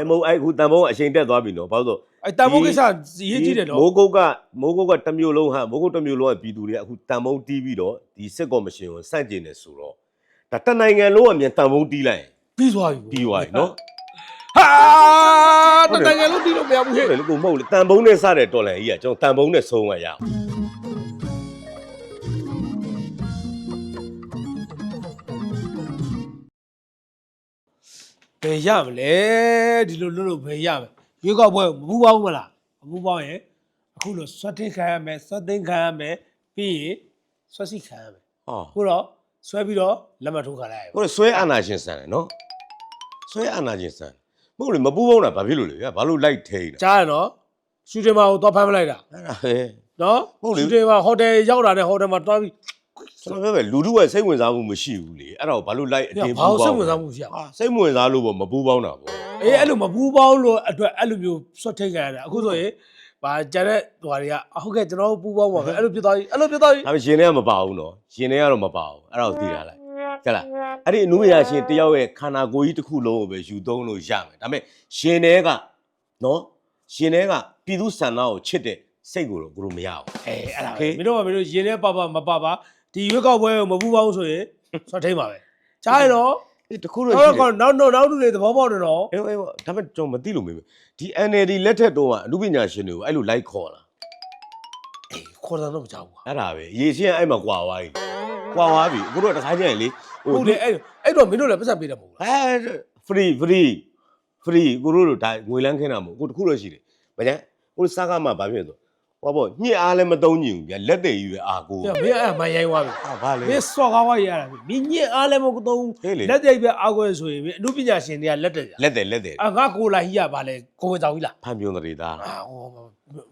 အဲမဟုတ်အဲ့ခုတန်ဖုံးအချိန်တက်သွားပြီနော်ဘာလို့အဲတန်ဖိုးကိစ္စရေးကြည့်တယ်နော်မိုးကုတ်ကမိုးကုတ်ကတစ်မျိုးလုံးဟာမိုးကုတ်တစ်မျိုးလုံးကပြည်သူတွေကအခုတန်ဖုံးတီးပြီးတော့ဒီစစ်ကော်မရှင်ကိုစန့်ကျင်နေဆိုတော့ဒါတနိုင်ငံလုံးအမြန်တန်ဖုံးတီးလိုက်ရင်ပြီးသွားပြီပြီးသွားပြီနော်ဟာတနိုင်ငံလုံးတီးလို့မရဘူးဟဲ့ဟုတ်တယ်လေကိုမဟုတ်လေတန်ဖုံးနဲ့စတဲ့တော်လန်ကြီးကကျွန်တော်တန်ဖုံးနဲ့ဆုံးရရအော ဘယ်ရမလဲဒီလိုလွတ်လို့ဘယ်ရမလဲရွေးကောက်ပွဲမပူပါဘူးမလားမပူပါရင်အခုလို့ဆွတ်တင်ခံရမယ်ဆွတ်တင်ခံရမယ်ပြီးရင်ဆွတ်စီခံရမယ်ဟောခုတော့ဆွဲပြီးတော့လက်မှတ်ထိုးခံလိုက်ရကိုယ်ဆွဲအာနာရှင်ဆန်တယ်နော်ဆွဲအာနာရှင်ဆန်မဟုတ်လေမပူပေါင်းတာဘာဖြစ်လို့လဲဗျာဘာလို့လိုက်ထိန်တာကြားရနော်ရှူတင်မာကိုတော့ဖမ်းမလိုက်တာအဲ့ဒါဟဲ့နော်ဟုတ်လေရှူတင်မာဟိုတယ်ရောက်တာနဲ့ဟိုတယ်မှာတွားပြီး ကျွန်တော်ပြောပဲလူတို့ရဲ့စိတ်ဝင်စားမှုမရှိဘူးလေအဲ့ဒါကိုဘာလို့လိုက်အတင်းပူဘာပေါင်းလို့စိတ်ဝင်စားမှုရှိရလဲဟာစိတ်ဝင်စားလို့ပေါ့မပူပေါင်းတာပေါ့အေးအဲ့လိုမပူပေါင်းလို့အတွက်အဲ့လိုမျိုးဆွတ်ထိတ်ကြရတယ်အခုဆိုရင်ဘာကြတဲ့ဟိုတွေကအဟုတ်ကဲ့ကျွန်တော်တို့ပူပေါင်းပါပဲအဲ့လိုဖြစ်သွားပြီအဲ့လိုဖြစ်သွားပြီဒါပေမဲ့ရှင်ထဲကမပါဘူးနော်ရှင်ထဲကတော့မပါဘူးအဲ့ဒါကိုသိထားလိုက်ကြလားအဲ့ဒီအနုပညာရှင်တယောက်ရဲ့ခန္ဓာကိုယ်ကြီးတစ်ခုလုံးကိုပဲယူသုံးလို့ရမယ်ဒါပေမဲ့ရှင်ထဲကနော်ရှင်ထဲကပြည်သူဆန္ဒကိုချစ်တဲ့စိတ်ကိုတော့ကိုလိုမရဘူး အေးအဲ့ဒါပဲ Okay. မင်းတို့ကမင်းတို့ရင်ထဲပါပါမပါပါ ဒီရွက်ကောက်ပွဲကိုမပူပေါင်းဆိုရင်ဆွတ်ထိတ်ပါပဲကြားရတော့ဒီတစ်ခုတော့တော့ရှိတယ်ကောနောက်နောက်နောက်လူတွေသဘောပေါက်နေတော့အေးအေးဒါပေမဲ့ကျွန်တော်မသိလို့မေးမယ်ဒီ NLD လက်ထက်တော့ကအနုပညာရှင်တွေကိုအဲ့လိုလိုက်ခေါ်လာအေးခေါ်တာတော့မကြောက်ဘူးအဲ့ဒါပဲရေရှင်းကအဲ့မှာကွာသွားပြီကွာသွားပြီအခုတော့တခါကျရင်လေဟုတ်တယ်အဲ့အဲ့တော့မင်းတို့လည်းပတ်စံပေးတယ်မဟုတ်လားဟဲ free free free ကိုတို့တို့ဒါငွေလန်းခင်းတာမဟုတ်ကိုတစ်ခုတော့ရှိတယ်ဘာကြမ်းကိုစားကမှဘာဖြစ်လဲဆို ဟောပေါ့ညစ်အားလည်းမသုံးကြည့်ဘူးဗျလက်သေးကြီးပဲအာကိုပြမင်းအဲ့မရိုင်းသွားပြီဟာဘာလဲမင်းစော်ကားဝါရရတာမင်းညစ်အားလည်းမသုံးဟေးလေ လက်တဲ့ပဲအားကိုဆိုရင်မင်းအမှုပညာရှင်တွေကလက်တဲ့ကြလက်သေးလက်သေးအာငါကိုလာဟိရပါလေကိုဝင်တောင်ကြီးလားဖန်ပြုံးတဲ့သားအာဟို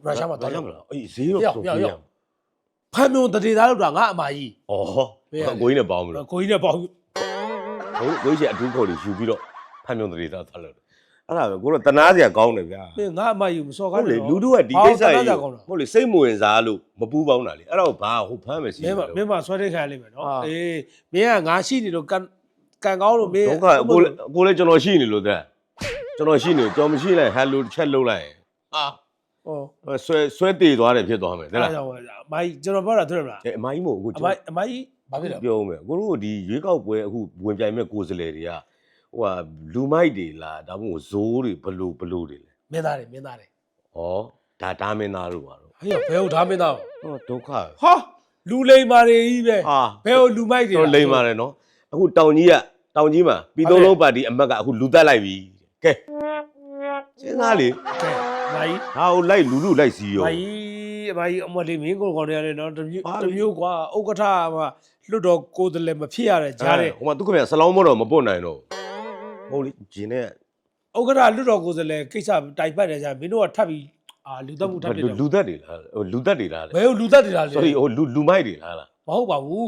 ရုရှားမှာတော့မလားအေးဈေးတော့ဆိုပြရဖမ်းမြုံတရေသားလို့တာငါအမကြီးဩကိုကြီးနဲ့ပေါင်းမလို့ကိုကြီးနဲ့ပေါင်းဟိုကိုကြီးအတူခေါ်လို့ယူပြီးတော့ဖန်ပြုံးတဲ့သားသွားလို့ အဲ့ဒါပဲကိုတော့တနာစရာကောင်းတယ်ဗျာမင်းငါအမကြီးမစော်ကားဟုတ်လေလူတို့ကဒီကိစ္စကြီးဟုတ်လေစိတ်မဝင်စားလို့မပူးပေါင်းတာလေအဲ့တော့ဘာဟိုဖမ်းမယ်စီမင်းမမင်းမဆွဲတဲ့ခံရလိမ့်မယ်နော်အာအေးမင်းကငါရှိနေလို့ကန်ကန်ကောင်းလို့မင်းဒုက္ခကိုလည်းကိုလည်းကျွန်တော်ရှိနေလို့တဲ့ကျွန်တော်ရှိနေကျွန်တော်မရှိလိုက်ဟယ်လိုချက်လုပ်လိုက်ဟာဟောဆွဲဆွဲတည်သွားတယ်ဖြစ်သွားမယ်တဲ့လားအဲ့ဒါကြောင့်အမကြီးကျွန်တော်ပြောတာတွေ့မလားအဲအမကြီးမို့အခုအမအမကြီးဘာဖြစ်လဲပြောမယ်ကိုတို့ဒီရွေးကောက်ပွဲအခုဝင်ပြိုင်မဲ့ကိုယ်စားလှယ်တွေက ဟိုဟာလူမိုက်တွေလားဒါမှမဟုတ်ဇိုးတွေဘလို့ဘလို့တွေလဲမင်းသားတယ်မင်းသားတယ်ဩဒါဒါမင်းသားတို့ပါတော့ဟေ့ဘယ်ဟုတ်ဒါမင်းသားဟောဒုက္ခဟာလူလိမ္မာတွေကြီးပဲဟာဘယ်ဟုတ်လူမိုက်တွေတော်လိမ့်ပါတယ်နော်အခုတောင်ကြီးကတောင်ကြီးမှာပြည်သုံးလုံးပါတီအမတ်ကအခုလူတက်လိုက်ပြီကဲစဉ်းစားလေကဲအမကြီးဟာဟိုလိုက်လူလူလိုက်စီရောအမကြီးအမကြီးအမလေးမင်းကိုယ်ကောင်တွေရတယ်နော်တမျိုးဟာတမျိုးကွာဥက္ကဋ္ဌမှာလွတ်တော်ကိုယ်တည်းလည်းမဖြစ်ရတဲ့ကြားတဲ့ဟိုမှာသူခင်ဗျာဆလောင်းမတော့မပွတ်နိုင်တော့ ဟုတ်လေဂျင်းနဲ့ဥက္ကဋ္ဌလွတ်တော်ကိုယ်တည်းလည်းကိစ္စတိုင်ပတ်နေကြမင်းတို့ကထပ်ပြီးအာလူသက်မှုထပ်ဖြစ်တယ်လူသက်တွေလားဟိုလူသက်တွေလားဘယ်ဟုတ်လူသက်တွေလားလေ sorry ဟိုလူလူမိုက်တွေလားလားမဟုတ်ပါဘူး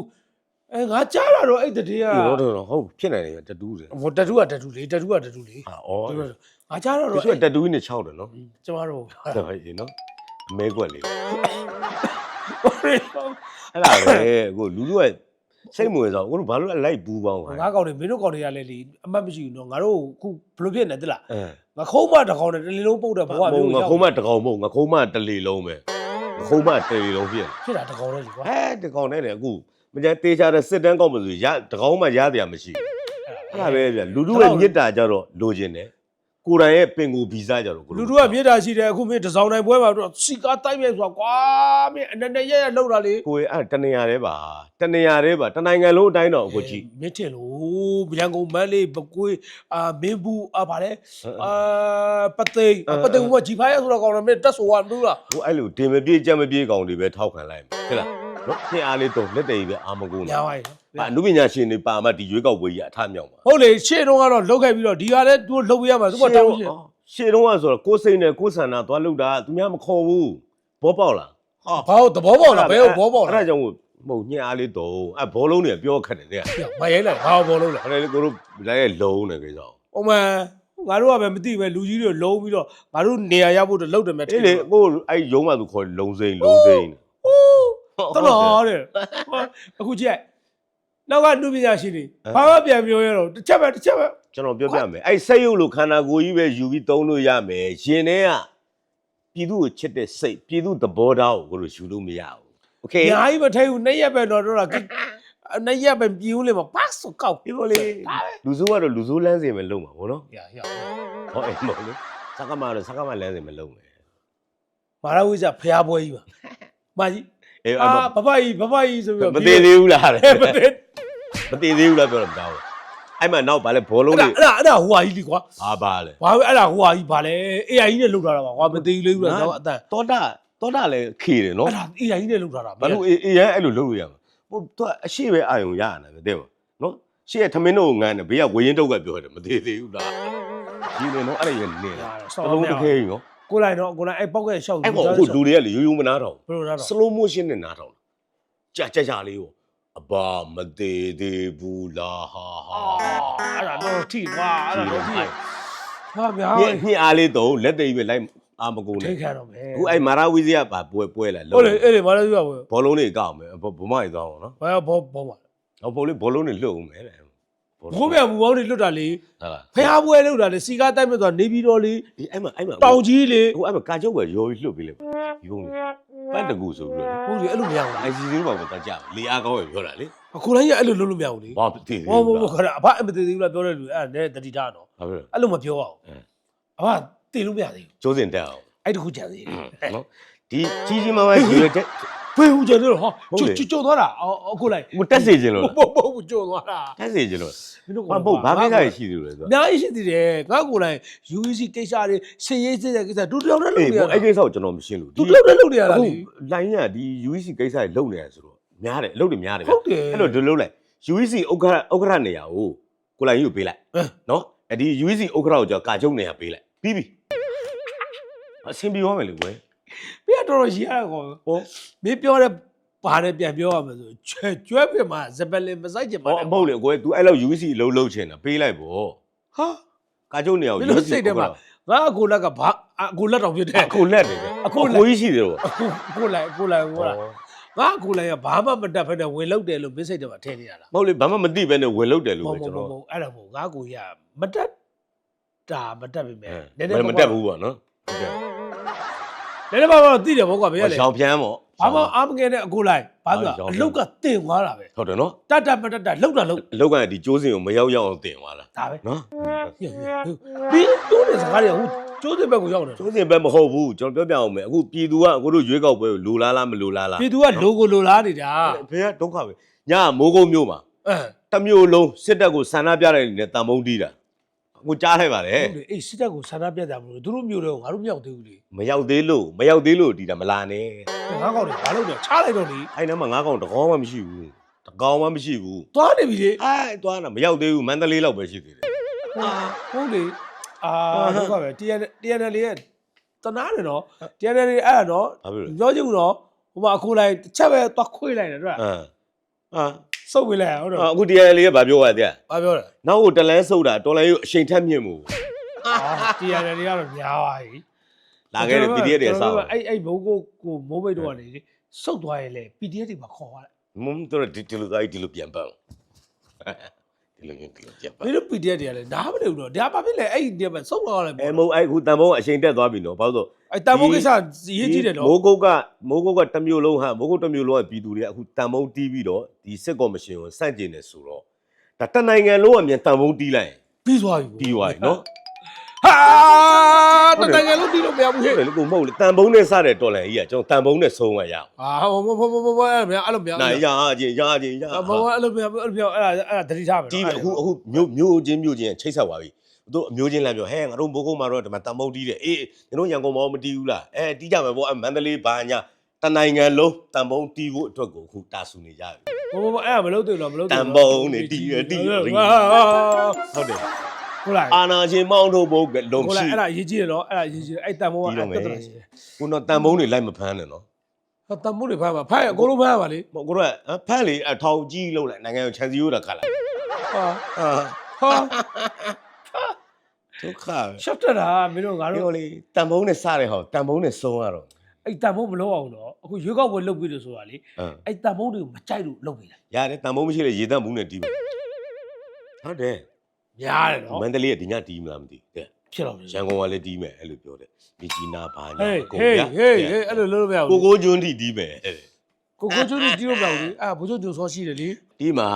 အဲငါကြားတာတော့အဲ့တည်းကဟုတ်တော့ဟုတ်ဖြစ်နိုင်တယ်တတူးတယ်ဟိုတတူကတတူလေတတူကတတူလေဟာဩငါကြားတော့ဒီတော့ဆိုတတူးနဲ့6တယ်နော်ကျမတို့ဒါပဲရေနော်အမဲကွက်လေးဟိုအဲ့ဒါပဲကိုလူလူက စိတ်မဝင်စားဘူးကိုဘာလို့လိုက်ဘူးပေါင်းငါကောင်တွေမင်းတို့ကောင်တွေကလည်းလေအမှတ်မရှိဘူးနော်ငါတို့ခုဘလို့ဖြစ်နေသလားအဲငါခုံးမတကောင်နဲ့တလီလုံးပုတ်တဲ့ဘဝဟိုမျိုးငါခုံးမတကောင်မဟုတ်ငါခုံးမတလီလုံးပဲငါခုံးမတလီလုံးဖြစ်ဖြစ်တာတကောင်လေးလေကွာဟဲတကောင်နဲ့လေအခုမကြတေးချတဲ့စစ်တန်းကောက်မလို့ရတကောင်မှရတရားမရှိအဲ့ဒါပဲဗျလူလူရဲ့မြစ်တာကြတော့လိုချင်တယ် ကိုယ်တိုင်ရဲ့ပင်ကိုဗီဇကြတော့ကိုလူတို့ကမြေတာရှိတယ်အခုမင်းတစောင်းတိုင်းပွဲမှာတော့စီကားတိုက်မြိုက်ဆိုတာကွာမင်းအနေနဲ့ရရလောက်တာလေကိုယ်အဲ့တနေရာတည်းပါတနေရာတည်းပါတနိုင်ငံလုံးအတိုင်းတော့ကိုကြည့်မင်းထင်လို့ဗျံကုန်မန်းလေးပကွေးအာမင်းဘူးအာဗါလဲအာပသိမ်ပသိမ်ကဂျီဖိုင်ဆိုတော့ကောင်တော့မင်းတက်ဆိုရမလို့လားဟိုအဲ့လိုတင်မပြေးကြက်မပြေးကောင်တွေပဲထောက်ခံလိုက်မယ်ဟုတ်လားနော်ခင်အားလေးတော့လက်တည်ပဲအာမကုန်ညာနော်ပါရဲ့ အနုပညာရှင်တွေပါမှဒီရွေးကောက်ပွဲကြီးအထမြောက်ပါဟုတ်လေရှေ့တုန်းကတော့လုတ်ခဲ့ပြီးတော့ဒီကလည်းသူလှုပ်ရမှာသူကတောင်းရှင်းရှေ့တော့ကဆိုတော့ကိုယ်စိတ်နဲ့ကိုယ်ဆန္ဒသွားလုပ်တာသူများမခေါ်ဘူးဘောပေါက်လားဟာဘာလို့သဘောပေါက်လားဘယ်ကိုဘောပေါက်အဲ့လဲဒါကြောင့်မဟုတ်ညအားလေးတော့အဲ့ဘောလုံးတွေပြောခက်တယ်တဲ့မရိုင်းလိုက်ဘာဘောလုံးလဲအဲ့ဒါလေကိုတို့လည်းရဲ့လုံးနေကြအောင်ဟိုမှာငါတို့ကပဲမသိပဲလူကြီးတွေလုံးပြီးတော့ငါတို့နေရာရဖို့တော့လုတ်တယ်မဲ့အေးလေကိုအဲ့ရုံးမှသူခေါ်လုံးစိမ့်လုံးစိမ့်တလားတဲ့အခုကြည့် နောက်ကလူပညာရှင်တွေဘာမှပြန်ပြောရတော့တစ်ချက်ပဲတစ်ချက်ပဲ ကျွန်တော်ပြောပြမယ်အဲ့စိတ်ရုပ်လို့ခန္ဓာကိုယ်ကြီးပဲယူပြီးသုံးလို့ရမယ်ရှင်ထဲကပြည်သူကိုချစ်တဲ့စိတ်ပြည်သူသဘောထားကိုကိုလိုယူလို့မရဘူးโอเค ညာကြီးမထိုင်ဘူးနှစ်ရက်ပဲတော့တော့ကိနှစ်ရက်ပဲပြင်းဦးလေမပတ်စကောက် ဒီလိုလေလူစိုးကတော့လူစိုးလမ်းစဉ်ပဲလုံးမှာဗောနော် ရရ ဟောအဲ့မဟုတ်လေစကားမတော့စကားမလမ်းစဉ်ပဲလုံးမယ် မာရဝိဇ္ဇဖျားပွဲကြီးပါမာကြီး အေး အာ အဲ့ ဘဘကြီးဘဘကြီးဆိုပြီး မသေးသေးဘူးလားတဲ့ မသေးမသေးသေးဘူးလားပြောတော့မတောင်းဘူးအဲ့မှာနောက်ဗာလဲဘောလုံးအဲ့ဒါလေးအဲ့ဒါအဲ့ဒါဟိုဟာကြီးလीကွာအာဗာလဲဘာပဲအဲ့ဒါဟိုဟာကြီးဗာလဲ AI ကြီးနဲ့လောက်ထားတာပါကွာမသေးလေးဘူးလားတော့အတန်တောတာတောတာလည်းခေတယ်နော်အဲ့ဒါ AI ကြီးနဲ့လောက်ထားတာဘာလို့အေးအေးရအဲ့လိုလုပ်လို့ရမှာဟိုသူကအရှိပဲအာယုံရရတာပဲတဲ့ပါနော်ရှေ့ကထမင်းတို့ကိုငန်းတယ်ဘေးကဝရင်တုတ်ကပြောတယ်မသေးသေးဘူးလားဒီလေနော်အဲ့ဒါရနေတယ်အလုံးတစ်ခဲကြီးနော်ကိုလိုက်တော့ကိုလိုက်အဲ့ပေါက်ကရှောက်အဲ့ကောအခုလူတွေကလေရိုးရိုးမနာတော့ဘယ်လိုလဲတော့ slow motion နဲ့နားထောင်ကြာကြာကြာလေးကို အဘာမသေးသေးဘူးလားဟာဟာအဲ့ဒါတော့ထိကွာအဲ့ဒါတော့ထိဟာဗျာညညအားလေးတော့လက်သိပ်ပဲလိုက်အာမကုန်ထိနဲ့တ်ခံတော့မယ်အခုအဲ့မာရာဝီဇီကပါပွဲပွဲလာဟုတ်လေအဲ့ဒီမာရဝိဇ္ဇပွဲဘောလုံးတွေကောက်မယ်ဘမကြီးသွားအောင်နော်ဘာဘောဘောပါဟောဘောလေးဘောလုံးတွေလှုပ်အောင်မယ်တဲ့ ဘိုးမြန်ဘူပေါင်းတွေလွတ်တာလေဟုတ်လားဖះပွဲလောက်တာလေစီကားတိုက်မဲ့သွားနေပြီးတော့လေဒီအဲ့မှာအဲ့မှာတောင်ကြီးလေဟိုအဲ့မှာကာချုပ်ပဲရောပြီးလှုပ်ပြီးလေယုံနေပန်းတကူဆိုပြီးတော့ဟုတ်လေအဲ့လိုမရဘူးလားအိုင်စီစီတော့ဘာတကြလေအားကောင်းပဲပြောတာလေအခုလိုက်ရအဲ့လိုလုပ်လို့မရဘူးလေဘာတည်ဘောဘောဘောခရအဖအမသေးသေးဘူးလားပြောတဲ့လူအဲ့ဒါနဲ့တတိထားတော့ဘာပြောအဲ့လိုမပြောအောင်အဲအဖတည်လို့မရသေးဘူးကျိုးစင်တက်အောင်အဲ့တခုကြံသေးတယ်နော်ဒီကြီးကြီးမားမားရွေတဲ့ ဖေးဦးကြံသေးတော့ဟာဟုတ်လေကျွတ်ကျွတ်သွားတာအော်အခုလိုက်ဟိုတက်စေခြင်းလို့လားဘောဘောဘောကျွတ်သွားတာတက်စေခြင်းလို့မင်းတို့ဘာမဟုတ်ဘာကိစ္စရှိသေးလို့လဲဆိုအများကြီးရှိသေးတယ်ငါကိုလိုက် UEC ကိစ္စတွေစင်ရေးစစ်တဲ့ကိစ္စဒူတယောက်နဲ့လုပ်အေးနေရဘောတာအဲ့ကိစ္စကိုကျွန်တော်မရှင်းလို့ဒူတယောက်နဲ့လုပ်နေရတာအခုလေလိုင်းကဒီ UEC ကိစ္စတွေလုပ်နေရဆိုတော့များတယ်အလုပ်တွေများတယ်ဗျဟုတ်တယ်အဲ့တော့ဒီလုပ်လိုက် UEC ဥက္ခရဥက္ခရနေရာကိုကိုလိုင်းကြီးကိုပေးလိုက်ဟမ်နော်အဲ့ဒီ UEC ဥက္ခရကိုကြောကာချုပ်နေရာပေးလိုက်ပြီးပြီအဆင်ပြေသွားမယ်လေကွယ် ပြတော်တော်ရရကောဟောမင်းပြောတဲ့ပါတယ်ပြန်ပြောရမယ်ဆိုကျွဲကျွဲပြမှာဇပလင်မဆိုင်ချင်ပါဟောနဲ့မဟုတ်လေကွယ် तू အဲ့လောက် UEC အလုပ်လုပ်ချင်တာပေးလိုက်ပေါ့ဟာကာချုပ်နေရာမကိုင်းတို့ UEC စိတ်ထဲမှာငါအကိုလက်ကဘာအကိုလက်တော်ဖြစ်တယ် အခုလက်တယ်ဗျအခုအခုလက် ကိုကြီးရှိတယ်တော့အကိုလိုက်အကိုလိုက်ဟိုလားငါအကိုလိုက်ကဘာမှမတတ်ဖက်နဲ့ဝင်လောက်တယ်လို့မင်းစိတ်ထဲမှာထည့်နေရတာ မဟုတ်လေဘာမှမသိပဲနဲ့ဝင်လုပ်တယ်လို့မပဲဟုတ်ကျွန်မတော်ဟုတ်အဲ့ဒါမဟုတ်ငါကိုရမတက်တာမတက်ပြီမဲ့အဲမတက်ဘူးပေါ့နော်ဟုတ်ကဲ့ နည်းနည်းပါးပါးသိတယ်ဘောကွာမင်းကလေရှောင်ဖြန်းပေါ့ဘာမှအားမငယ်တဲ့အကိုလိုက်ဘာပြောရှောင်အရှောင်လုတ်ကတင်သွားတာပဲဟုတ်တယ်နော်တတ်တတ်မတတ်တတ်လောက်တာလောက်အလောက်ကဒီကျိုးစင်ကိုမရောက်ရောက်အောင်တင်သွားလားဒါပဲနော်ပြီးတိုးတဲ့စကားတွေဟိုကျိုးတဲ့ဘက်ကိုရောက်နေတယ်ကျိုးစင်ပဲမဟုတ်ဘူးကျွန်တော်ပြောပြအောင်မယ်အခုပြည်သူကအခုတို့ရွေးကောက်ပွဲကိုလူလားလားမလူလားလားပြည်သူကလိုကိုလိုလားနေတာဖေကဒုက္ခပဲညမိုးကုန်းမြို့မှာအဲတစ်မျိုးလုံးစစ်တပ်ကိုဆန္ဒပြတဲ့နေနဲ့တံမုံတီးတာ အခုကြားလိုက်ပါလေဟုတ်လေအေးစစ်တပ်ကိုဆန္ဒပြကြမလို့သူတို့မျိုးတွေကိုငါတို့မရောက်သေးဘူးလေမရောက်သေးလို့မရောက်သေးလို့ဒီတာမလာနဲ့ငါကောက်တယ်ဘာလို့လဲချားလိုက်တော့လေအဲ့နားမှာငါးကောင်တစ်ကောင်မှမရှိဘူးတစ်ကောင်မှမရှိဘူးသွားနေပြီလေအဲ့သွားတာမရောက်သေးဘူးမန္တလေးလောက်ပဲရှိသေးတယ်ဟုတ်လေအာတော့ကပဲ TN TNL ရဲ့တနာနေတော့ TNL အဲ့ဒါတော့ဘာဖြစ်လဲပြောချင်ဘူးတော့ဟိုမှာအခုလိုက်တစ်ချက်ပဲသွားခွေးလိုက်တယ်တို့ကအ မ်အာစုပ်ဝင်လိုက်ဟုတ်တော့အခုတရားလေးကဘာပြောရတဲ့ဘာပြောလဲနောက်ကိုတလန်းဆုပ်တာတော်လိုင်းကိုအချိန်ထက်မြင့်မှုအာ TNL တွေကတော့များပါပြီလာခဲ့တဲ့ PDF တွေဆောက်အဲ့အဲ့ဘိုးကိုကိုမိုးမိတ်တော့ကနေစုပ်သွားရင်လေ PDF တွေမှာခေါ်ရတယ်မုံတို့ဒီဒီလိုသားဒီလိုပြန်ပန်း ဒီလိုဒီလိုပြန်ပမင်းန်းတို့ PDF တွေကလည်းနားမလည်ဘူးတော့ဒါဘာဖြစ်လဲအဲ့ဒီမှာစုပ်သွားရတယ်အဲမုံအဲ့ခုတန်ဖုံးအချိန်တက်သွားပြီနော်ဘာလို့အဲ့တန်ဖိုးကိစ္စရေးကြည့်တယ်နော်မိုးကုတ်ကမိုးကုတ်ကတစ်မျိုးလုံးဟာမိုးကုတ်တစ်မျိုးလုံးကပြည်သူတွေကအခုတန်ဖုံးတီးပြီးတော့ဒီစစ်ကော်မရှင်ကိုစန့်ကျင်နေဆိုတော့ဒါတနိုင်ငံလုံးကမြန်တန်ဖုံးတီးလိုက်ရင်ပြီးသွားပြီပြီးသွားပြီနော် ဟာတတကယ်လို့ဒီလိုမရဘူးဟဲ့ဟုတ်တယ်လေကိုမဟုတ်လေတန်ဖုံးနဲ့စတဲ့တော်လန်ကြီးကကျွန်တော်တန်ဖုံးနဲ့ဆုံးရရအောင်အာမမမမမအဲ့လိုမရအဲ့လိုမရနိုင်ရချင်းရချင်းရမမအဲ့လိုမရအဲ့လိုမရအဲ့ဒါအဲ့ဒါတတိထားမယ်တီးပြီအခုအခုမျိုးမျိုးချင်းမျိုးချင်းချိတ်ဆက်သွားပြီတို့အမျိုးချင်းလမ်းပြောဟဲငါတို့မိုးကုတ်မှာတော့ဒီမှာတန်ဖုံးတီးတယ်အေးညီတို့ရန်ကုန်မှာမတီးဘူးလားအဲတီးကြမယ်ပေါ့အဲမန္တလေးဘာညာတနိုင်ငံလုံးတန်ဖုံးတီးဖို့အတွက်ကိုအခုတာဆူနေကြပြီမမအဲ့ဒါမလုပ်သေးလို့မလုပ်သေးတန်ပုံးနေတီးရတီးရဟုတ် ဟုတ်တယ်လားအာနာချင်းမောင်းထုတ်ဖို့ကလုံဟုတ်ရှိလားအဲ့ဒါရေးကြည့်တယ်နော်အဲ့ဒါရေးကြည့်အဲ့တန်ဖိုးကတီးအဲ့တော့မယ်တက်တက်ရှိတယ်ကိုတော့တန်ပုံးတွေလိုက်မဖမ်းနဲ့နော်ဟာတန်ဖိုးတွေဖမ်းပါဖမ်းရအကုန်လုံးဖမ်းရပါလေဟိုကိုတော့ဖမ်းလေအထောင်ကြီးလုံးလိုက်နိုင်ငံကိုခြံစည်းရိုးတာခတ်လိုက်ဟာအာဟာဒုက္ခပဲရှော့တက်တာမင်းတို့ငါတို့ပြောလေတန်ပုံးနဲ့စတဲ့ဟောတန်ပုံးနဲ့ဆုံးရတော့အဲ့တန်ဖိုးမလုပ်အောင်တော့အခုရွေးကောက်ပွဲလုပ်ပြီးလို့ဆိုတာလေအင်းအဲ့တန်ဖိုးတွေကိုမကြိုက်လို့လုပ်နေတာရတယ်တန်ဖိုးမရှိလေရေတန့်ဘူးနဲ့တီးမယ်ဟုတ်တယ် များတယ်နော်မန္တလေးကဒီညတီးမလားမသိဘူးတဲ့ဖြစ်တော့တယ်ရန်ကုန်ကလည်းတီးမယ်အဲ့လိုပြောတယ်မြကြီးနာဘာညာဟေးအကုန်ဟေးဗျဟေးဟေးအဲ့လိုလုပ်လို့မရဘူးကိုကိုကျွန်းတီတီးမယ်တဲ့ကိုကိုကျွန်းတီးလို့မရဘူးလေအဲ့ဘိုးချုပ်ကျုံစောရှိတယ်လေတီးမှာ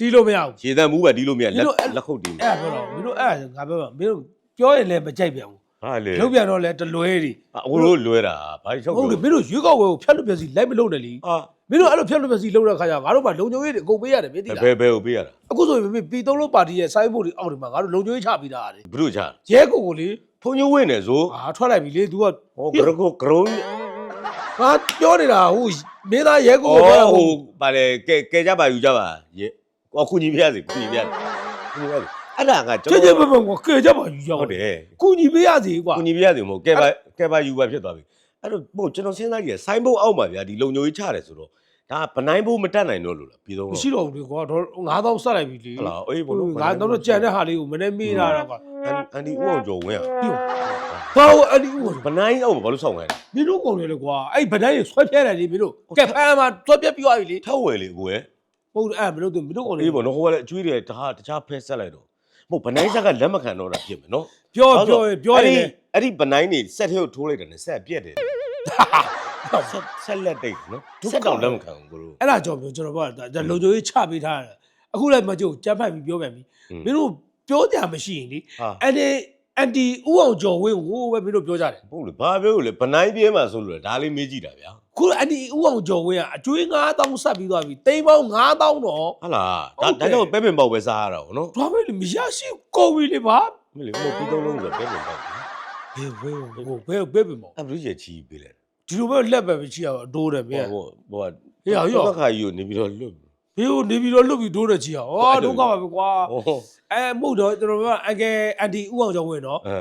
တီးလို့မရဘူး ရေတန့်ဘူးပဲတီးလို့မရဒီလက်လိုအဲ့လက်ခုပ်တီးမယ်အဲ့ဒါပြောတော့မင်းတို့အဲ့ဒါငါပြောပါမင်းတို့ပြောရင်လည်းမကြိုက်ပြန်ဘူးဟာလေလုပ်ပြန်တော့လည်းတလွဲတွေအခုတို့လွဲတာဘာလို့ချုပ်ဟုတ်တယ်မင်းတို့ရွေးကောက်ပွဲကိုဖျက်လို့ပြစီလိုက်မလုပ်နဲ့လीဟာ မင်းတို့အဲ့လိုဖျက်လို့ပြစီလုပ်တဲ့ခါကျငါတို့ကလုံခြုံရေးတွေအကုန်ပေးရတယ်မင်းသိလားဘယ်ဘယ်ကိုပေးရတာအခုဆိုရင်မင်းပြည်သုံးလုံးပါတီရဲ့စိုင်းဘုတ်တွေအောက်တွေမှာငါတို့လုံခြုံရေးချပေးတာလေဘုရုချာရဲကိုကိုလေဖုန်ညဝင်းနေဆိုအာထွက်လိုက်ပြီလေ तू ကဟောဂရကိုဂရုံးငါပြောနေတာဟိုမင်းသားရဲကိုဩကိုပြောတာဟိုဟိုဗါလေကဲကဲကြပါယူကြပါရေဟောခုကြီးပြရစီခုကြီးပြရစီခုကြီးပြရစီအဲ့ဒါကကျွန်ကြည့်ကြတော်မမကိုကေကြပါယူရဟုတ်တယ်ကုညီပေးရစီကွာခုကြီးပြရစီမဟုတ်ကဲပါကဲပါယူပါဖြစ်သွားပြီအဲ့တော့ဟိုကျွန်တော်စဉ်းစားကြည့်ရဆိုင်းဘုတ်အောက်မှာဗျာဒီလုံညိုကြီးချတယ်ဆိုတော့ ဒါဗနိုင်ဘုတ်မတက်နိုင်တော့လို့လားပြီးတော့မရှိတော့ဘူးလေကွာတော့9000ဆက်လိုက်ပြီလေဟုတ်လားအေးဘုလို့ငါတော့တော့ကြံတဲ့ဟာလေးကိုမနေ့မေးတာတော့ကွာအန်ဒီဦးအောင်ကျော်ဝင်းอ่ะဘာလို့အဲ့ဒီဦးကိုဗနိုင်အောက်မှာဘာလို့ဆောင်းခိုင်းလဲမင်းတို့ကုန်တယ်လေကွာအဲ့ဗဒိုင်းဆွဲပြဲတယ်လေမင်းတို့ကဲဖမ်းမှာဆွဲပြဲပြီးသွားပြီလေထောက်ဝယ်လေကိုယ်ဟုတ်တယ်အဲ့မင်းတို့မင်းတို့ကုန်တယ်အေးဘောနော်ဟိုကလည်းအကျွေးတွေတခြားတခြားဖဲဆက်လိုက်တော့မဟုတ်ဗနိုင်ဆက်ကလက်မခံတော့တာဖြစ်မယ်နော်ပြောပြောရင်ပြောရင်လေအဲ့ဒီဗနိုင်နေဆက်ထဲကိုထိုးလိုက်တယ်နဲ့ဆက်ပြက်တယ် ဆက်ဆက်လက်တိတ်နော်ဆက်တော့လက်မခံဘူးကိုတို့အဲ့ဒါကြောင့်ပြောကျွန်တော်ပြောတာဒါလုံချိုကြီးချပေးထားတယ်အခုလည်းမကြုံကြမ်းဖက်ပြီးပြောပြန်ပြီမင်းတို့ပြောကြမရှိရင်လေဟာအဲ့ဒီအန်တီဦးအောင်ကျော်ဝင်းကိုပဲမင်းတို့ပြောကြတယ်ဟုတ်လေဘာပြောလို့လဲဗနိုင်ပြဲမှာဆိုလို့ဒါလေးမေးကြည့်တာဗျာခုအန်တီဦးအောင်ကျော်ဝင်းကအကျွေး9000ဆက်ပြီးသွားပြီတိမ်ပေါင်း9000တော့ဟုတ်လားဟုတ်ဒါကဲ့ဒါတော့ပဲပင်ပေါက်ပဲစားရတာဗောနော်ဘာပဲလေမရရှိကုန်ပြီလေပါမလေးဟိုပြီးတော့လုံးဆိုပဲပင်ပေါက်ဘယ်ဝဲဟိုဘယ်ဘယ်ပြင်မောအဲ့ဘလူးရဲ့ချီပေးလိုက် ဒီလိုပဲလက်ပဲချီရအောင်အတိုးတယ်မင်းဟိုဟိုဟိုဟေးဟေးဘက်ခါကြီးကိုနေပြီးတော့လွတ်ဘေးကိုနေပြီးတော့လွတ်ပြီးတိုးတယ်ချီရအောင်အော်ဒုက္ခပါပဲကွာဟောအဲမှုတ်တော့ကျွန်တော်ကအန်ကယ်အန်တီဦးအောင်ကျော်ဝင်းနော်အဲ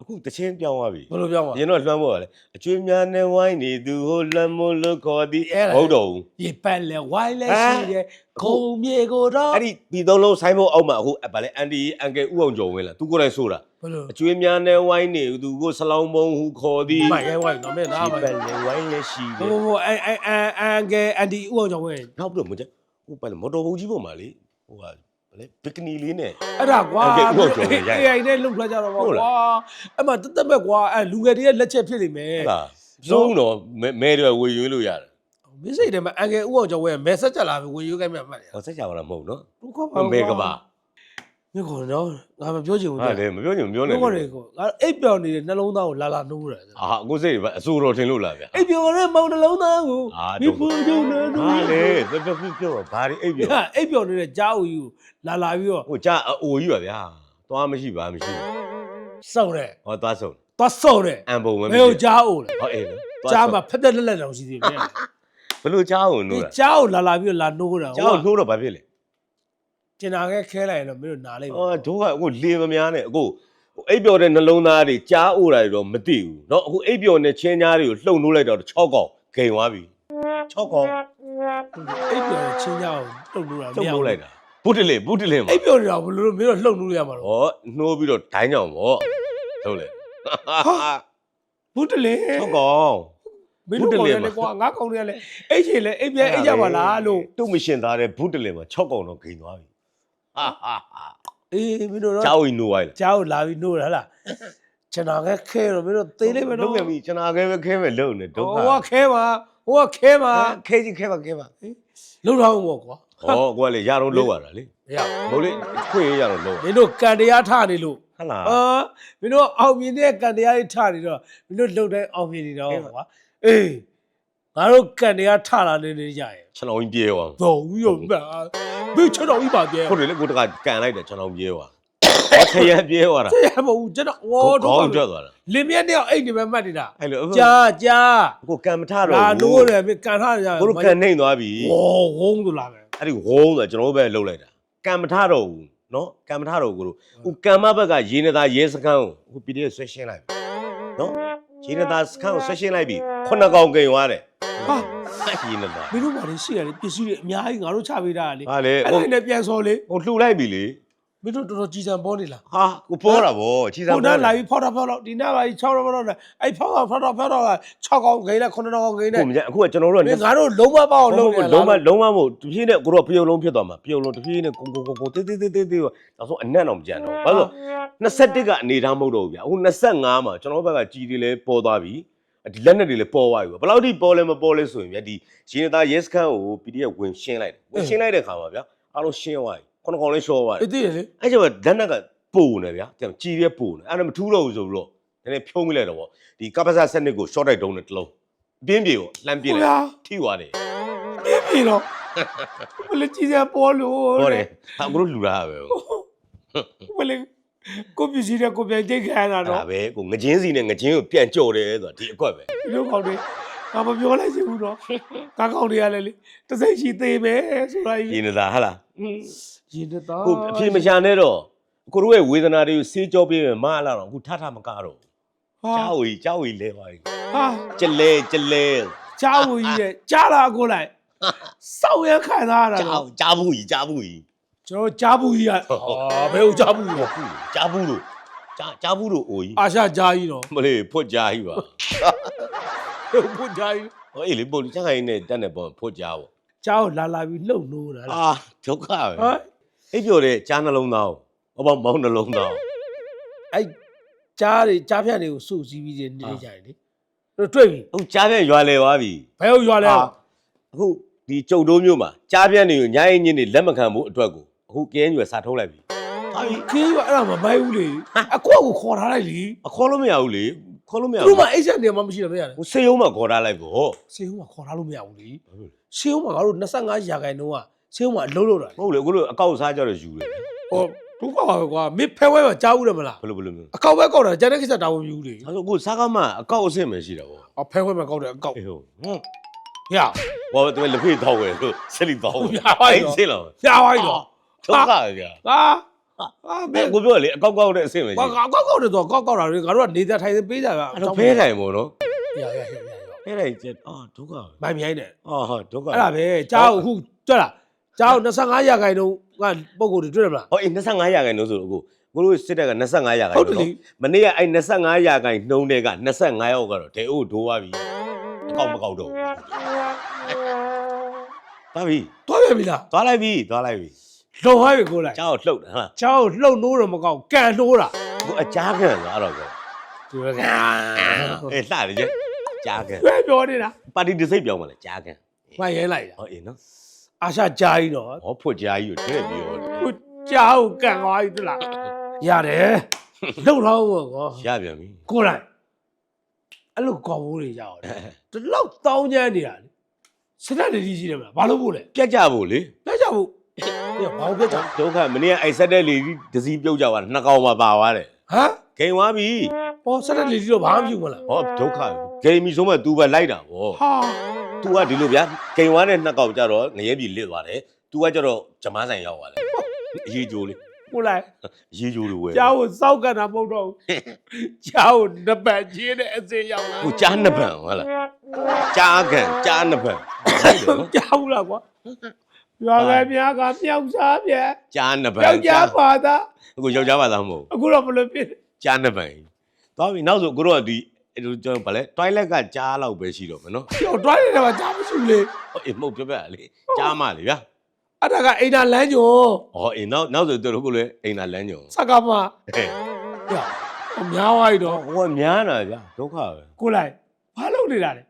အခုတချင်းပြောင်းသွားပြီဘယ်လိုပြောမှာရင်တော့လွှမ်းဖို့ကလေအကျွေးများနဲ့ဝိုင်းနေသူဟိုလွှမ်းမို့လို့ခေါ်သည်အဲ့ဒါဟုတ်တော့ဘူးရေပတ်လဲဝိုင်းလဲရှိတယ်ခုံမြေကိုတော့အဲ့ဒီဒီသုံးလုံးဆိုင်းဖို့အောက်မှာအခုဗာလေအန်တီအန်ကယ်ဥအောင်ကျော်ဝင်းလာသူကိုယ်တိုင်ဆိုတာဘယ်လိုအကျွေးများနဲ့ဝိုင်းနေသူကိုဆလောင်းမုံဟူခေါ်သည်မိုက်ရဲဝိုင်းတော့မင်းသားဒီမိုက်ပက်လေဝိုင်းလည်းရှိဟိုတယ်ဟိုအဲအဲအဲအန်ကယ်အန်တီဦးအောင်ကျော်ဝင်းနောက်ပြီးတော့မကြဟိုဗာလေမော်တော်ဘုတ်ကြီးပေါ်မှာလေဟိုဟာဗာ လေဘီကနီလေးနဲ့ အဲ့ဒါကွာအန်ကယ်ဦးအောင်ကျော်ဝင်းရိုက် AI နဲ့လုံထွက်ကြတော့ဟုတ်လားကွာအဲ့မှာတက်တက်မဲ့ကွာအဲလူငယ်တွေရဲ့လက်ချက်ဖြစ်နေမယ်ဟုတ်လားဆုံးတော့မဲမဲတွေဝေရွေးလို့ရတယ်မင်းစိတ်ထဲမှာအန်ကယ်ဦးအောင်ကျော်ဝင်းမဲဆက်ကြလာပြီဝင်ရွေးခိုင်းမှမှတ်တယ်ဟောဆက်ကြပါလားမဟုတ်နော်ဒုက္ခပါမဲကပါ မင်းကတော့နော်ငါမပြောချင်ဘူးဟာလေမပြောချင်မပြောဘနဲ့ယ်ကတော့ကိုငါအိပ်ပျော်နေတဲ့နှလုံးသားကိုလာလာနှိုးတယ်အာအခုစိတ်တွေအဆူတော်ထင်လို့လားဗျာအိပ်ပျော်တဲ့မောင်နှလုံးသားကိုအာမိဖို့ကြုံနေနှိုးဟာလေပြောပြောပြောပြောဘာတွေအိပ်ပြောဟာအိပ်ပျော်နေတဲ့ကြားဦးကြီးကိုလာလာပြီးတော့ဟိုကြာအိုကြီးပါဗျာသွားမရှိပါမရှိဘူးစောင့်တယ်ဟောသွားဆုံးသွားစောင့်တယ်အန်ပုံဝဲဘယ်ကိုကြားဦးလဲဟောအေးလေကြားမှာဖက်သက်လက်လက်တောင်ရှိသေးတယ်ဘလို့ကြားအောင်ဒီလို့လားကြားကိုလာလာပြီးတော့လာနှိုးတာကြားအောင်နှိုးတော့ဘာဖြစ်လဲ ကျင်နာခဲခဲလိုက်ရင်တော့မင်းတို့နားလိုက်ပါ ဟောတို့ကအခုလေမများနဲ့အခုအိပ်ပျော်တဲ့နှလုံးသားတွေကြားအိုတာတွေတော့မသိဘူးเนาะအခုအိပ်ပျော်တဲ့ချင်းကြားတွေကိုလှုပ်နှိုးလိုက်တော့6កောင်ဂိန်သွားပြီ6កောင် အိပ်ပျော်တဲ့ချင်းကြားကိုလှုပ်လို့တာ လှုပ်နှိုးလိုက်တာဘုတလေဘုတလေမှာ အိပ်ပျော်နေတာဘယ်လိုလို့မင်းတို့လှုပ်လို့ရမှာတော့ ဟောနှိုးပြီးတော့ဒိုင်းကြောင်ပေါ့ဟုတ်လေ ဘူးတလေ 6កောင် မင်းတို့ကောင်လည်းကွာငါကောင်လည်းအိတ်ချေလဲအိတ်ပြဲအိတ်ကြပါလားလို့ တုတ်မရှင်သားတဲ့ဘုတလေမှာ6កောင်တော့ဂိန်သွားပြီဟာဟာဟာ အေးမင်းတို့တော့ကြောက်ရင်နှိုးလိုက်ကြားကိုလာပြီးနှိုးရဟလားကျွန်တော်ကခဲတော့မင်းတို့သေးလိမ့်မယ်လုနော်ပ်ရပြီကျွန်တော်ခဲပဲခဲပဲလုံနေဒုက္ခဟိုကခဲပါဟိုကခဲပါခဲကြီးခဲပါခဲပါလှုပ်တော့ပေါ့ကွာဟောကိုကလေရတော့လုံရတာလေမရမဟုတ်လေခွေရတော့လုံမင်းတို့ကန်တရားထနေလို့ဟလားအာမင်းတို့အောင်မြင်တဲ့ကန်တရားတွေထနေတော့မင်းတို့လှုပ်တဲ့အောင်မြင်နေတော့ကွာအေး ငါတို့ကန်တရားထလာနေနေကြရင်ကျွန်တော်ကြီးပြေသွားတော့ရုံပါဘယ်ချက်တော့ဥပါပြဲဟုတ်တယ်လေကိုတကကန်လိုက်တယ်ကျွန်တော်ပြေသွားဟောထရန်ပြေသွားတာတဲ့မဟုတ်ကျွန်တော်ဝေါ်ခေါတော့င်းကျွတ်သွားတာလင်မြက်တယောက်အိတ်နေမှမှတ်နေတာအဲ့လိုကြာကြာကိုကန်မထတော့လာဘူးလို့တယ်မကန်ထားကြကိုတို့ကန်နေသွားပြီဝေါ်ဝုန်းဆိုလာမယ်အဲ့ဒီဝုန်းဆိုကျွန်တော်ပဲလှုပ်လိုက်တာကန်မထတော့ဘူးနော်ကန်မထတော့ဘူးကိုတို့ဟိုကန်မဘက်ကရေနေတာရဲစခန်းကိုဟို PDF ဆွဲရှင်းလိုက်ပြီနော်ရေနေတာစခန်းကိုဆွဲရှင်းလိုက်ပြီခုနှစ်ကောင်ကိန်သွားတယ် ဟာရေနေတာမင်းတို့ဘာလဲရှိရတယ်ပစ္စည်းတွေအများကြီးငါတို့ချပေးထားတာလေဟာလေအဲ့ဟိုဒါနဲ့ပြန်စော်လေဟိုလှူလိုက်ပြီလေမင်းတို့တော်တော်ကြည်စံပေါ်နေလားဟာကိုပေါ်တာဗောချီစားဟိုနားလာပြီးဖောက်တာဖောက်တော့ဒီနားလာပြီး6တော့ဖောက်တော့အဲ့ဖောက်တော့ဖောက်တော့ဖောက်တော့6កောင်ဂိမ်းနဲ့9တော့ဂိမ်းနဲ့ကိုမကြအခုကကျွန်တော်တို့ကမင်းငါတို့လုံးဝပေါ့အောင်လုပ်နေလုံးဝလုံးဝမို့တဖြည်းနဲ့ကိုတော့ပြုံလုံးဖြစ်သွားမှာပြုံလုံးတဖြည်းနဲ့ကိုကိုကိုကိုတေးတေးတေးတေးတေးနောက်ဆုံးအနက်တော့မကြံတော့ဘာလို့21ကအနေထားမဟုတ်တော့ဘူးဗျအခု25မှာကျွန်တော်ဘက်ကကြီးတွေလည်းပေါ်သွားပြီ ဒီလက်နဲ့တွေလည်းပေါ်သွားပြီဘယ်လောက်ထိပေါ်လဲမပေါ်လဲဆိုရင်ဗျဒီရှင်သား yes ခန်းကို PDF ဝင်ရှင်းလိုက်တယ်ဝင်ရှင်းလိုက်တဲ့ခါမှာဗျအားလုံးရှင်းသွားပြီခုနကောင်လေးရှော့သွားတယ်အေးသိရလေအဲ့ကျတော့လက်နက်ကပိုနေဗျာတဲ့ကြီးရဲပိုနေအဲ့ဒါမထူးတော့ဘူးဆိုပြီးတော့နည်းနည်းဖြုံးမိလိုက်တော့ဗောဒီကပ္ပစာစနစ်ကို short တိုက်တုံးနဲ့တစ်လုံးပြင်းပြေကိုလှမ်းပြလိုက်ထိသွားတယ်ပြင်းပြီတော့ဘယ်လိုကြည်စံပေါ်လို့ဟောတယ်ဟာကိုတို့လူတာပဲဘယ်လို ကိုပြစီတဲ့ကိုပြန်တိတ်ခံရတာအဲ့တော့ဒါပဲကိုငချင်းစီနဲ့ငချင်းကိုပြန်ကြော်တယ်ဆိုတာဒီအကွက်ပဲဒီလိုကောင်းတယ်ငါမပြောလိုက်ချင်ဘူးတော့ကားကောင်းတွေကလည်းလေတစိမ့်ရှိသေးပဲဆိုတာရကြီးင်းနေတာဟာလားရင်တော့ကိုအဖြေမရှာနဲ့တော့ကိုတို့ရဲ့ဝေဒနာတွေကိုစေးကြောပေးမယ်မအလားတော့အခုထထမကားတော့ဟာကြောက်ဝီကြောက်ဝီလဲပါပြီဟာကြလဲကြလဲကြားဘူးကြီးတဲ့ကြားလာကိုလိုက်စောက်ရခံစားရတာကြောက်တော့ကြားဘူးကြီးကြားဘူးကြီး ကျွန်တော်ကြားဘူးကြီးကအာဘယ်ကိုကြားဘူးလဲကြားဘူးလို့ကြားကြားဘူးလို့အိုကြီးအာရှကြားကြီးတော့မလေးဖွတ်ကြားကြီးပါဘယ်ကိုကြားကြီးဟောအေးလေပို့ချခိုင်းနဲ့တက်နေပေါ်ဖွတ်ကြားပေါ့ကြားကိုလာလာပြီးလှုပ်နိုးတာလားအာဒုက္ခပဲဟမ်အိပ်ပြော်တဲ့ကြားနှလုံးသားဟောပေါ့မောင်းနှလုံးသားအဲ့ကြားတွေကြားဖြတ်တွေကိုစုစည်းပြီးနေနေကြတယ်လေတို့တွေ့ပြီဟုတ်ကြားပြန်ရွာလဲသွားပြီဘယ်ကိုရွာလဲအခုဒီကြုံတိုးမျိုးမှာကြားပြန်နေကိုညာရင်ချင်းနေလက်မခံဖို့အတွက်ကို အခုကဲညွယ်စာထုတ်လိုက်ပြီဟာခင်းကအဲ့ဒါမမိုက်ဘူးလေအကွက်ကိုခေါ်ထားလိုက်လေအခေါ်လို့မရဘူးလေခေါ်လို့မရသူဘူးတို့မှအိတ်ဆက်နေမှမရှိတော့မရတယ်ဟိုစေယုံမှာခေါ်ထားလိုက်ပေါ့ဆေးဟုံးကခေါ်ထားလို့မရဘူးလေဆေးဟုံးကငါတို့25ရာခိုင်နှုန်းကဆေးဟုံးကအလုံးလို့တာလေမဟုတ်လေအခုလိုအကောက်စားကြတော့ယူတယ်ဟောဒုက္ခပါပဲကွာမင်းဖဲဝဲမှာကြားဘူးတယ်မလားဘယ်လိုဘယ်လိုမျိုးအကောက်ပဲကောက်တာကျန်တဲ့ကိစ္စတာဝန်ယူဘူးလေဒါဆိုအခုစားကမအကောက်အဆင့်ပဲရှိတာပေါ့အော်ဖဲဝဲမှာကောက်တယ်အကောက်အေးဟုတ်ဟွန်းရဘောတမလက်ဖေးတော့ဝယ်လို့စလီတော့ဝယ်ရပါရောအဲ့စင်းလောရပါတော့ ဒုက္ခပဲဗျာဟာဟာမဘယ်င်းကိုပြောလေအကောက်ကောက်တဲ့အဆင့်ပဲကွာရှိကောက်ကောက်တယ်တော့ကောက်ကောက်တာလေငါတို့ကနေသားထိုင်ပေးကြတာအဲ့တော့ဖဲတိုင်ပေါ့နော်ရရရရဖဲတိုင်ကျအာဒုက္ခပဲမိုင်မြိုင်းတယ်အာဟာဒုက္ခအဲ့ဒါပဲကြားကိုအခုကြွလာကြားကို25ရာခိုင်နှုန်းကပုံကိုယ်တွေတွေ့တယ်မလားဟောအေး25ရာခိုင်နှုန်းဆိုတော့အခုကိုတို့စစ်တပ်က25ရာခိုင်ဟုတ်တယ်နှုလေန်းမနေ့ကအဲ့25ရာခိုင်နှုန်းတွေက25ယောက်ကတော့ဒေအိုဒိုးသွားပြီအကောက်မကောက်တော့ဘူးသွားပြီတွားပြန်ပြီလားသွားလိုက်ပြီသွားလိုက်ပြီ လုံသွားပြီကိုလိုက်ကြောက်လှုပ်တယ်ဟာကြားကိုလှုပ်နိုးတော့မကောက်ကန်နိုးတာကိုအကြားခံလားအဲ့တော့ကောဒီကအေးလှတယ်ကျကြားခံဘယ်ပြောနေတာပါတီတစ်စိတ်ပြောင်းပါလေကြားခံမိုင်ရဲလိုက်တာဟောအေးနော်အာရှကြားကြီးတော့ဟောဖွတ်ကြားကြီးကိုထည့်ပြီးတော့ဟိုကြားကိုကန်သွားပြီတလားရတယ်လှုပ်တော့ဘောကောရပြန်ပြီကိုလိုက်အဲ့လိုကောက်ဖို့တွေရအောင်ဒီလောက်တောင်းကျမ်းနေတာလေစက်တက်နေကြီးရှိတယ်မလားဘာလို့ဖို့လဲပြတ်ကြဖို့လေပြကြဖို့ ပြဘာလို့ပြကြ ဒုက္ခမနေ့ကအဲ့ဆက်တဲ့လေကြီးဒစီပြုတ်ကြသွားနှစ်ကောင်မှပါသွားတယ် ဟမ် ဂိမ်သွားပြီ ဟောစက်တက်နေကြီးတော့ဘာမှမပြုတ်မလား ဟောဒုက္ခဂိမ်ပြီဆိုမှ तू ပဲလိုက်တာဗော ဟာ तू ကဒီလိုဗျာဂိမ်သွားတဲ့နှစ်ကောင်ကြတော့ငရဲပြီလစ်သွားတယ် तू ကကြတော့ဂျမန်းဆိုင်ရောက်သွားတယ်အရေးကြိုးလေ ကိုလိုက် အရေးကြိုးလိုဝယ် ကြားကိုစောက်ကန်တာမဟုတ်တော့ဘူးကြားကိုနပန်ချင်းတဲ့အစင်ရောက်လာ ဟိုကြားနှစ်ပံဟုတ်လားကြားကန်ကြားနှစ်ပံဟုတ်တယ်နော် ကြားဘူးလားကွာ ရွာကများကမြောက်စားပြဲကြားနှစ်ပံယောက်ျားပါသားအခုယောက်ျားပါသားမဟုတ်အခုတော့ဘယ်လိုဖြစ်လဲကြားနှစ်ပံသွားပြီနောက်ဆိုကိုတို့ကဒီအဲ့လိုကျွန်တော်ဗာလဲ toilet ကကြားလောက်ပဲရှိတော့မယ်နော်ကျော်တွိုင်းနေတာကကြားမရှိဘူးလေဟောအေးမဟုတ်ပြပြလေကြားမလေဗျာအဲ့ဒါကအိမ်သာလမ်းကျော်ဟောအေးနောက်နောက်ဆိုတို့ကိုလည်းအိမ်သာလမ်းညုံစကားမဟဲ့ရအများဝိုင်းတော့ဟိုကများတာဗျာဒုက္ခပဲကိုလိုက်ဘာလုပ်နေတာလဲဟာ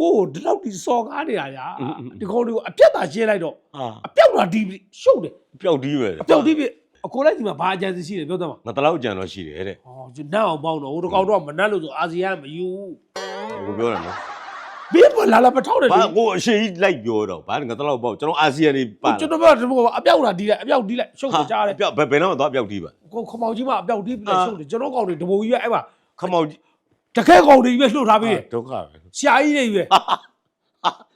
ကိုကိုဒီလောက်ဒီစော်ကားနေတာညာအင်းအင်းဒီကောင်တွေကိုအပြက်သာရှင်းလိုက်တော့ဟာအပြောက်လာဒီပြီရှုပ်တယ်ပျောက်တီးပဲအပြောက်ဒီပြီအကိုလိုက်ဒီမှာဘာအကြံစီရှိတယ်ပြောတော့မှာငါတလောက်ကြံတော့ရှိတယ်တဲ့ဟောဒီနတ်အောင်ပေါင်းတော့ဟိုတကောင်တော့မနတ်လို့ဆိုအာဆီယံမယူကိုပြောတယ်နော်မင်းကလာလာမထောက်တယ်ဘာလေကိုအရှိကြီးလိုက်ပြောတော့ဘာငါတလောက်ပေါ့ကျွန်တော်အာဆီယံတွေပါကျွန်တော်ပြောတယ်အပြောက်လာဒီလိုက်အပြောက်ဒီလိုက်ရှုပ်ကြတယ်ပျောက်ဘယ်ဘယ်တော့မှသွားပျောက်တီးပါကိုခမောင်ကြီးမအပြောက်ဒီပြီရှုပ်တယ်ကျွန်တော်ကောင်တွေတဘိုးကြီးကအဲ့မှာခမောက်ကြီး တခဲကောင်တွေပဲလှုပ်ထားပေးတယ်ဒုက္ခပဲဆရာကြီးတွေပဲဟာ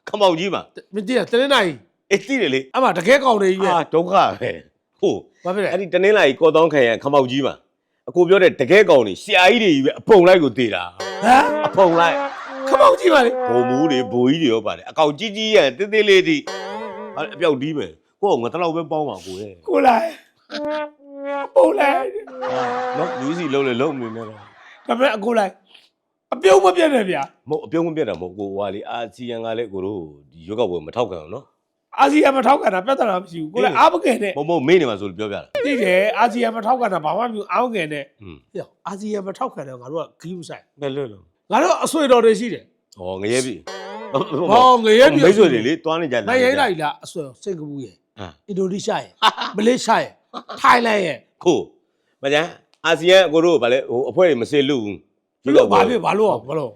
ခမောက်ကြီးမှာမသိရတနေ့နိုင်အေးတိတယ်လေအဲ့မှာတခဲကောင်တွေကြီးပဲဟာဒုက္ခပဲဟုတ်ဘာဖြစ်လဲအဲ့ဒီတနင်္လာကြီးကော်တောင်းခံရခမောက်ကြီးမှာအကိုပြောတဲ့တကယ်ကောင်နေဆရာကြီးတွေကြီးပဲအပုံလိုက်ကိုတည်တာဟမ်အပုံလိုက်ခမောင်ကြီးပါလေဘုံမူတွေဘိုးကြီးတွေရောပါတယ်အကောင်ကြီးကြီးရတေးသေးလေးတိဟာအပြောက်တီးမယ်ကိုကငါတလောက်ပဲပေါင်းပါကိုရဲ့ကိုလိုက်ဟုတ်လဲနော်လူစီလုံးလေလုံးမနေနဲ့တော့ဒါပေမဲ့အကိုလိုက် အပြုံးမပြတ်နဲ့ဗျာမဟုတ်အပြုံးမပြတ်တာမဟုတ်ကိုဟွာလေအာဆီယံကလည်းကိုတို့ဒီရွက်ကောက်ပွဲမထောက်ခံဘူးနော်အာဆီယံမထောက်ခံတာပြဿနာမရှိဘူးကိုလိုက်အားမကယ်နဲ့မဟုတ်မဟုတ်မေးနေမှာဆိုလို့ပြောပြတာသိတယ်အာဆီယံမထောက်ခံတာဘာမှမပြုအားမကယ်နဲ့อืมဟေ့အာဆီယံမထောက်ခံတော့ငါတို့ကဂီးမဆိုင်ဘယ်လိုလဲငါတို့အဆွေတော်တွေရှိတယ်ဟောငရဲပြီဟောငရဲပြီမိတ်ဆွေတွေလေတွားနေကြမရိုင်းလိုက်လားအဆွေစင်ကာပူရဲ့အာအင်ဒိုနီးရှားရဲ့မလေးရှားရဲ့ထိုင်းလန်ရဲ့ခို့မကြမ်းအာဆီယံကိုတို့ဗာလဲဟိုအဖွဲ့တွေမစေလူဘူး ဒီလိုဘာဖြစ်ဘာလို့ဘာလို့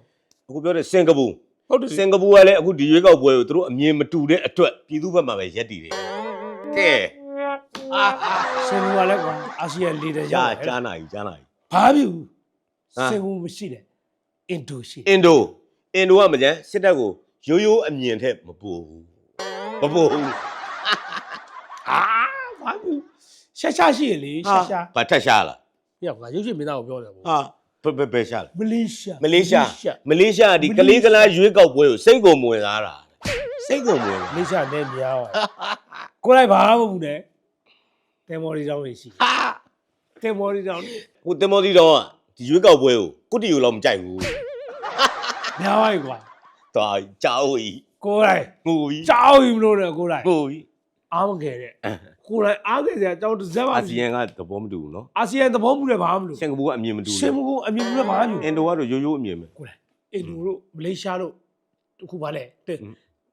အခုပြောတဲ့စင်ကာပူဟုတ်တယ်စင်ကာပူကလည်းအခုဒီရွေးကောက်ပွဲကိုသူတို့အမြင်မတူတဲ့အတွက်ပြည်သူ့ဘက်မှာပဲရက်တည်တယ်ကဲအာစင်ကာပူကလည်းကွာအာဆီယံလီဒါကြာရောက်တယ်ကြာနာကြီးကြာနာကြီးဘာဖြစ်ဘူးဟာစင်ကာပူမရှိတယ်အင်ဒိုရှိတယ်အင်ဒိုအင်ဒိုကမကြမ်းစစ်တပ်ကိုရိုးရိုးအမြင်ထက်မပူဘူးမပူဘူးအာဘာဖြစ်ရှာရှာရှိရလေရှာရှာဘာထက်ရှာလားပြငါရုပ်ရှင်မင်းသားကိုပြောတယ်ဗောဟာ ဘယ်ဘယ်ဘယ်ရှာလားမလေးရှားမလေးရှားမလေးရှားဒီကလေးကလားရွေးကောက်ပွဲကိုစိတ်ကုန်မဝင်သားတာစိတ်ကုန်မဝင်မသားလေးရှားနဲ့များပါကိုလိုက်ဘာမှမဟုတ်နဲ့တယ်မော်ရီတောင်းနေရှိဟာတယ်မော်ရီတောင်းနေဟိုတင်မောသီတော်ကဒီရွေးကောက်ပွဲကိုကုတီကိုတော့မကြိုက်ဘူးများပါ ਈ ကွာတော်ကြောက်ကြီးကိုလိုက်ငိုကြီးကြောက်ရင်မလို့နဲ့ကိုလိုက်ငိုကြီး အားမခဲ့တဲ့ကိုယ်တိုင်အားခဲ့စရာအကြောင်းတစ်စက်မှအာဆီယံကသဘောမတူဘူးနော်အာဆီယံသဘောမူတယ်ဘာမှမလို့စင်ကာပူကအမြင်မတူဘူးစင်ကာပူအမြင်မူတယ်ဘာမှမလို့အင်ဒိုကတော့ရိုးရိုးအမြင်ပဲကိုယ်တိုင်အင်ဒိုတို့မလေးရှားတို့တခုပါလေတဲ့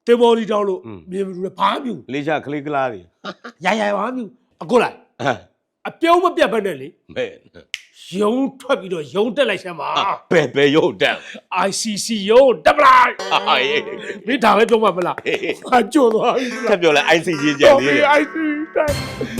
တေဘော်လီတောင်းလို့မြင်မလို့ဘာမှမလို့လေးရှားကလေးကလားတွေရရဘာမှမလို့အကိုလိုက်အပြုံးမပြတ်ဘဲနဲ့လေမဲ့ ယုံထွက်ပြီးတော့ယုံတက်လိုက်စမ်းပါ ဘယ်ဘယ်ရုပ်တက် ICC ယုံတက်ပလိုက်ဟာရေးမင်းဒါပဲပြောမှာမလားဟာကြိုးသွားပြီထပ်ပြောလဲ ICC ကြံတော့သေးပြီတယ် ICC တက်